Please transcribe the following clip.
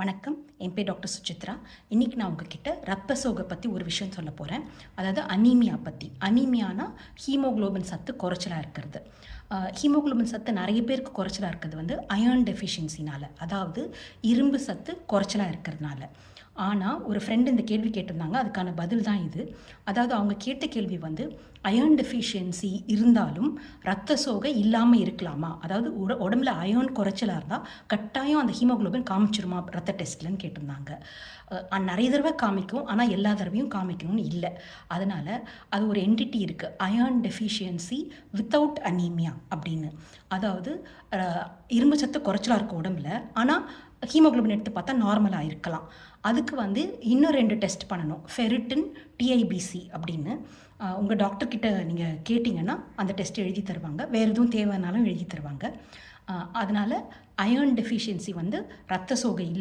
வணக்கம். என் பேர் டாக்டர் சுசித்ரா. இன்றைக்கி நான் உங்ககிட்ட ரத்த சோகை பற்றி ஒரு விஷயம் சொல்ல போகிறேன் அதாவது அனீமியா பற்றி அனீமியானா ஹீமோகுளோபின் சத்து குறைச்சலாக இருக்கிறது. ஹீமோகுளோபின் சத்து நிறைய பேருக்கு குறைச்சலாக இருக்கிறது வந்து அயர்ன் டெஃபிஷியன்சினால். அதாவது இரும்பு சத்து குறைச்சலாக இருக்கிறதுனால. ஆனால் ஒரு ஃப்ரெண்டு இந்த கேள்வி கேட்டிருந்தாங்க. அதுக்கான பதில் தான் இது. அதாவது அவங்க கேட்ட கேள்வி வந்து அயர்ன் டெஃபிஷியன்சி இருந்தாலும் ரத்த சோகை இல்லாமல் இருக்கலாமா? அதாவது உட உடம்புல அயர்ன் குறைச்சலாக இருந்தால் கட்டாயம் அந்த ஹீமோகுளோபின் காமிச்சிருமா ரத்த டெஸ்ட்லன்னு கேட்டிருந்தாங்க. நிறைய தடவை காமிக்கும். ஆனால் எல்லா தடவையும் காமிக்கணும்னு இல்லை. அதனால் அது ஒரு என்டிட்டி இருக்குது அயர்ன் டெஃபிஷியன்சி வித்தவுட் அனீமியா அப்படின்னு. அதாவது இரும்பு சத்து குறைச்சலாக இருக்கும் உடம்புல. ஆனால் ஹீமோக்ளோபின் எடுத்து பார்த்தா நார்மலாக இருக்கலாம். அதுக்கு வந்து இன்னும் ரெண்டு டெஸ்ட் பண்ணணும். ஃபெரிட்டின் டிஐபிசி அப்படின்னு. உங்கள் டாக்டர்கிட்ட நீங்கள் கேட்டிங்கன்னா அந்த டெஸ்ட் எழுதி தருவாங்க. வேறு எதுவும் தேவைனாலும் எழுதி தருவாங்க. அதனால் அயர்ன் டெஃபிஷியன்சி வந்து ரத்த சோகை இல்லாமல்